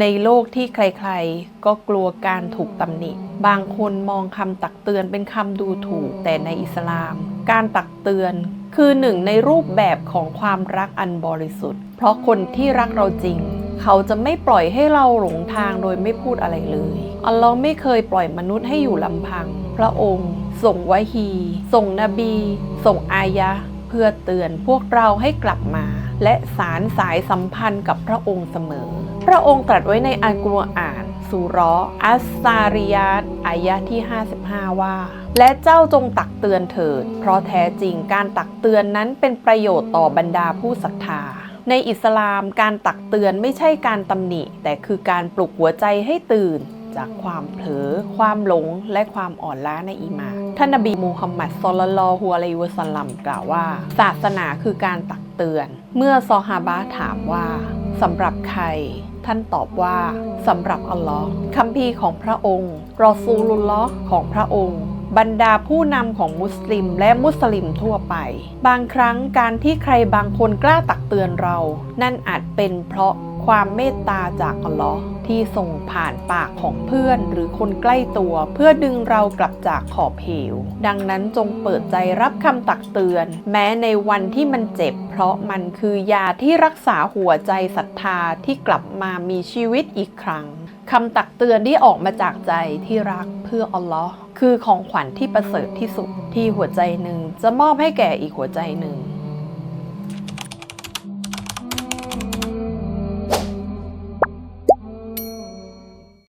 ในโลกที่ใครๆ ก็กลัวการถูกตำหนิ บางคนมองคำตักเตือนเป็นคำดูถูก แต่ในอิสลาม การตักเตือนคือหนึ่งในรูปแบบของความรักอันบริสุทธิ์ เพราะคนที่รักเราจริง เขาจะไม่ปล่อยให้เราหลงทางโดยไม่พูดอะไรเลย อัลลอฮ์ไม่เคยปล่อยมนุษย์ให้อยู่ลำพัง พระองค์ส่งวะฮี ส่งนบี ส่งอายะ เพื่อเตือนพวกเราให้กลับมา และสารสายสัมพันธ์กับพระองค์เสมอ พระองค์ตรัสไว้ในอัลกุรอานสุราะห์อัสซาริยัตอายะที่ 55 ว่า และเจ้าจงตักเตือนเถิด เพราะแท้จริงการตักเตือนนั้นเป็นประโยชน์ต่อบรรดาผู้ศรัทธา ในอิสลามการตักเตือนไม่ใช่การตำหนิ แต่คือการปลุกหัวใจให้ตื่นจากความเผลอ ความหลง และความอ่อนล้าในอีมานท่านนบีมูฮัมมัดซลลัลฮุอะลัยวะสัลลัมกล่าวว่า ศาสนาคือการตักเตือน เมื่อซอฮาบะถามว่าสำหรับใคร ท่านตอบว่าสำหรับอัลลอฮ์คำพีของพระองค์ รอซูลุลลอฮ์ของพระองค์บรรดาผู้นำของมุสลิมและมุสลิมทั่วไป บางครั้งการที่ใครบางคนกล้าตักเตือนเรา นั่นอาจเป็นเพราะความเมตตาจากอัลลอฮ์ ที่ส่งผ่านปากของเพื่อนหรือคนใกล้ตัว เพื่อดึงเรากลับจากขอบเหว ดังนั้นจงเปิดใจรับคำตักเตือน แม้ในวันที่มันเจ็บ เพราะมันคือยาที่รักษาหัวใจศรัทธาที่กลับมามีชีวิตอีกครั้งคำตักเตือนที่ออกมาจากใจที่รักเพื่ออัลลอฮ์คือของขวัญที่ประเสริฐที่สุดที่หัวใจหนึ่งจะมอบให้แก่อีกหัวใจหนึ่ง